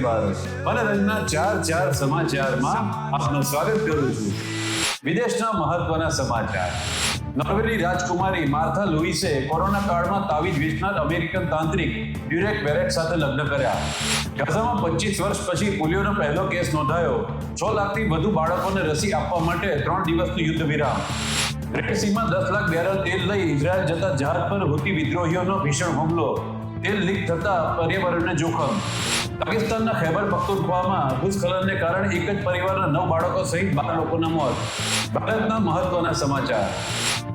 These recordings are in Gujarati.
બારોટ રાજકુમારી માર્થા લુઈસે કોરોના કાળમાં તાવીજ વેચનાર અમેરિકન તાંત્રિક ડ્યુરેક વેરેટ સાથે લગ્ન કર્યા ગાઝામાં પચીસ વર્ષ પછી પોલિયોનો પહેલો કેસ નોંધાયો. છ લાખથી વધુ બાળકોને રસી આપવા માટે ત્રણ દિવસનું યુદ્ધ વિરામ રેડ દસ લાખ બેરલ તેલ લઈ ઇઝરાયલ જતા જહાજ પર હુતી વિદ્રોહીઓનો ભીષણ હુમલો. તેલ લીક થતા પર્યાવરણને જોખમ. પાકિસ્તાનના ખૈબર પખ્તુનખ્વામાં ભૂસ્ખલનને કારણે એક જ પરિવારના નવ બાળકો સહિત બાર લોકોના મોત. ભારતના મહત્વના સમાચાર.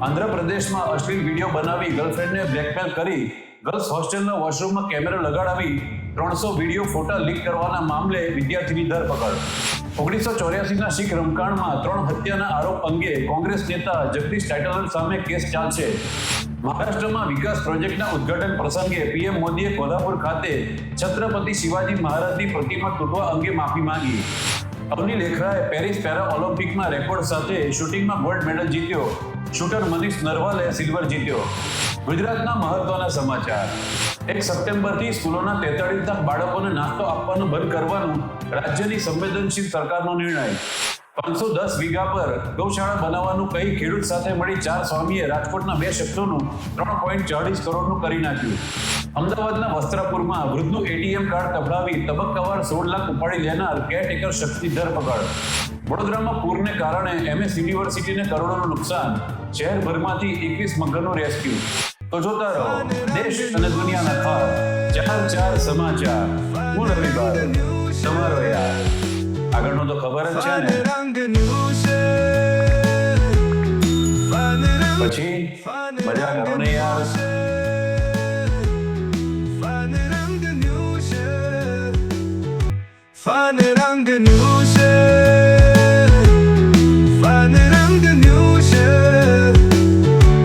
આંધ્રપ્રદેશમાં અશ્લીલ વીડિયો બનાવી ગર્લફ્રેન્ડને બ્લેકમેલ કરી. ગર્લ્સ હોસ્ટેલના વોશરૂમમાં કેમેરા લગાડાવી ત્રણસો વીડિયો ફોટા લીક કરવાના મામલે વિદ્યાર્થીની ધરપકડ. ઓગણીસો ચોર્યાસીના શીખ રમકાણમાં ત્રણ હત્યાના આરોપ અંગે કોંગ્રેસ નેતા જગદીશ ટાઇટલર સામે કેસ ચાલશે. મહારાષ્ટ્રમાં વિકાસ પ્રોજેક્ટના ઉદ્ઘાટન પ્રસંગે પીએમ મોદીએ કોલ્હાપુર ખાતે છત્રપતિ શિવાજી મહારાજની પ્રતિમા તૂટવા અંગે માફી માંગી. અવની લેખરાએ પેરિસ પેરા ઓલિમ્પિકમાં રેકોર્ડ સાથે શૂટિંગમાં ગોલ્ડ મેડલ જીત્યો. શૂટર મનીષ નરવાલે સિલ્વર જીત્યો. ગુજરાતના મહત્વના સમાચાર. એક સપ્ટેમ્બરથી સ્કૂલોના તેતાળીસ લાખ બાળકોને નાસ્તો આપવાનું બંધ કરવાનું રાજ્યની સંવેદનશીલ સરકારનો નિર્ણય. પાંચસો દસ વીઘા પર ગૌશાળા બનાવવાનું કહી ખેડૂત સાથે મળી ચાર સ્વામીએ રાજકોટના બે શખ્સોનું ત્રણ પોઈન્ટ ચાલીસ કરોડનું કરી નાખ્યું. અમદાવાદના વસ્ત્રાપુરમાં વૃદ્ધનું એટીએમ કાર્ડ તબડાવી તબક્કાવાર સોળ લાખ ઉપાડી લેનાર કેરટેકર શખ્સની ધરપકડ વડોદરામાં પૂરને કારણે એમએસ યુનિવર્સિટીને કરોડોનું નુકસાન. શહેરભરમાંથી એકવીસ મગરનું રેસ્ક્યુ. તો જોતા રહો દેશ અને દુનિયાના ખાસ ચાર ચાર સમાચાર. હું રવિ બારોટ તમારો યાર. આગળનું તો ખબર જ છે ને. પછી મજા કરો ને યાર. Fun છે. Fun રંગનું છે.